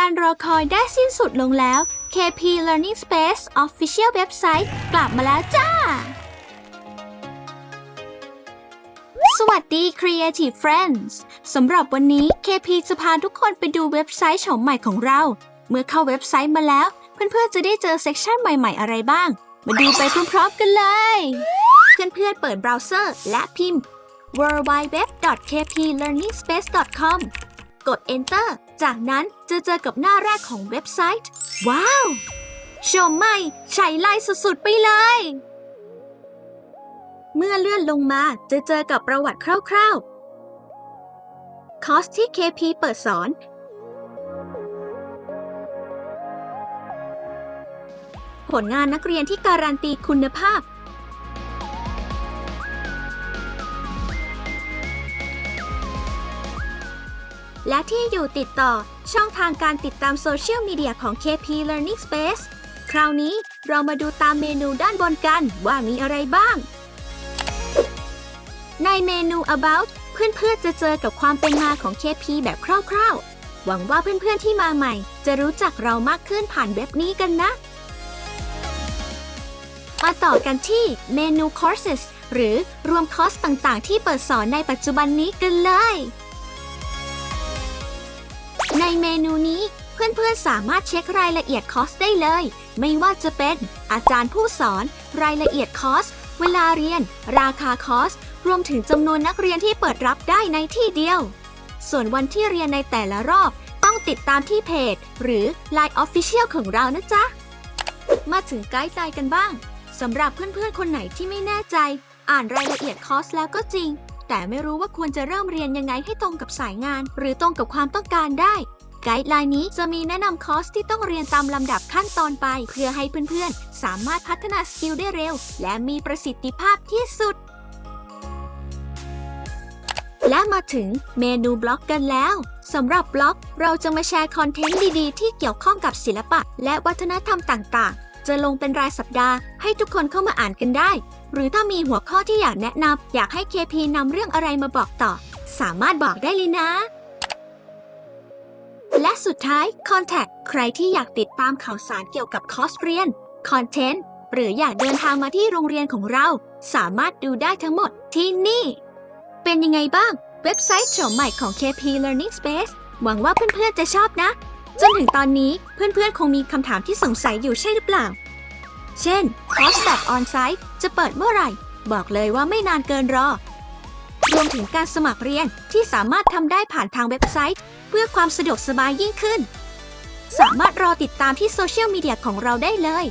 การรอคอยได้สิ้นสุดลงแล้ว KP Learning Space Official Website กลับมาแล้วจ้า สวัสดี Creative Friends สำหรับวันนี้ KP จะพาทุกคนไปดูเว็บไซต์โฉมใหม่ของเรา เมื่อเข้าเว็บไซต์มาแล้ว เพื่อนๆ จะได้เจอเซกชันใหม่ๆ อะไรบ้าง มาดูไปพร้อมๆ กันเลย เพื่อนๆ เปิดเบราว์เซอร์ และพิมพ์ w w w k p l e a r n i n g s p a c e c o m กด Enter จากนั้นจะเจอกับหน้าแรกของเว็บไซต์ ว้าวโฉมใหม่ใช้ไล่สุดๆ ไปเลย เมื่อเลื่อนลงมาจะเจอกับประวัติคร่าวๆ คอร์สที่ KP เปิดสอน ผลงานนักเรียนที่การันตีคุณภาพ และที่อยู่ติดต่อช่องทางการติดตามโซเชียลมีเดียของ KP Learning Space คราวนี้เรามาดูตามเมนูด้านบนกันว่ามีอะไรบ้าง ในเมนู About เพื่อนๆ จะเจอกับความเป็นมาของ KP แบบคร่าวๆ หวังว่าเพื่อนๆ ที่มาใหม่ จะรู้จักเรามากขึ้นผ่านเว็บนี้กันนะ มาต่อกันที่เมนู Courses หรือรวมคอร์สต่างๆ ที่เปิดสอนในปัจจุบันนี้กันเลย ในเมนูนี้เพื่อนๆสามารถเช็ครายละเอียดคอร์สได้เลย ไม่ว่าจะเป็นอาจารย์ผู้สอน รายละเอียดคอร์ส เวลาเรียน ราคาคอร์ส รวมถึงจำนวนนักเรียนที่เปิดรับได้ในที่เดียว ส่วนวันที่เรียนในแต่ละรอบต้องติดตามที่เพจ หรือ Line Official ของเรานะจ๊ะ มาถึงไกด์ไลน์กันบ้างสำหรับเพื่อนๆคนไหนที่ไม่แน่ใจ อ่านรายละเอียดคอร์สแล้วก็จริง แต่ไม่รู้ว่าควรจะเริ่มเรียนยังไงให้ตรงกับสายงาน หรือตรงกับความต้องการได้ ไกด์ไลน์นี้จะมีแนะนำคอร์สที่ต้องเรียนตามลำดับขั้นตอนไป เพื่อให้เพื่อนๆ สามารถพัฒนาสกิลได้เร็ว และมีประสิทธิภาพที่สุด และมาถึงเมนูบล็อกกันแล้วสำหรับบล็อก เราจะมาแชร์คอนเทนต์ดีๆ ที่เกี่ยวข้องกับศิลปะ และวัฒนธรรมต่างๆ จะลงเป็นรายสัปดาห์ ให้ทุกคนเข้ามาอ่านกันได้ หรือถ้ามีหัวข้อที่อยากแนะนำอยากให้ KP นำเรื่องอะไรมาบอกต่อ สามารถบอกได้เลยนะ และสุดท้าย Contact ใครที่อยากติดตามข่าวสารเกี่ยวกับคอร์สเรียนคอนเทนต์หรืออยากเดินทางมาที่โรงเรียนของเรา สามารถดูได้ทั้งหมดที่นี่ เป็นยังไงบ้าง เว็บไซต์โฉมใหม่ของ KP Learning Space หวังว่าเพื่อนๆจะชอบนะ จนถึงตอนนี้เพื่อนๆคงมีคำถามที่สงสัยอยู่ใช่หรือเปล่า เช่นคอร์สแบบออนไซต์จะเปิดเมื่อไหร่ บอกเลยว่าไม่นานเกินรอ รวมถึงการสมัครเรียนที่สามารถทำได้ผ่านทางเว็บไซต์ เพื่อความสะดวกสบายยิ่งขึ้น สามารถรอติดตามที่โซเชียลมีเดียของเราได้เลย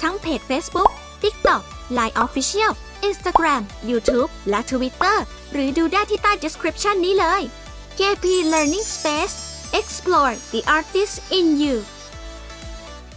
ทั้งเพจ Facebook TikTok Line Official Instagram YouTube และ Twitter หรือดูได้ที่ใต้ description นี้เลย KP Learning Space Explore the artist in you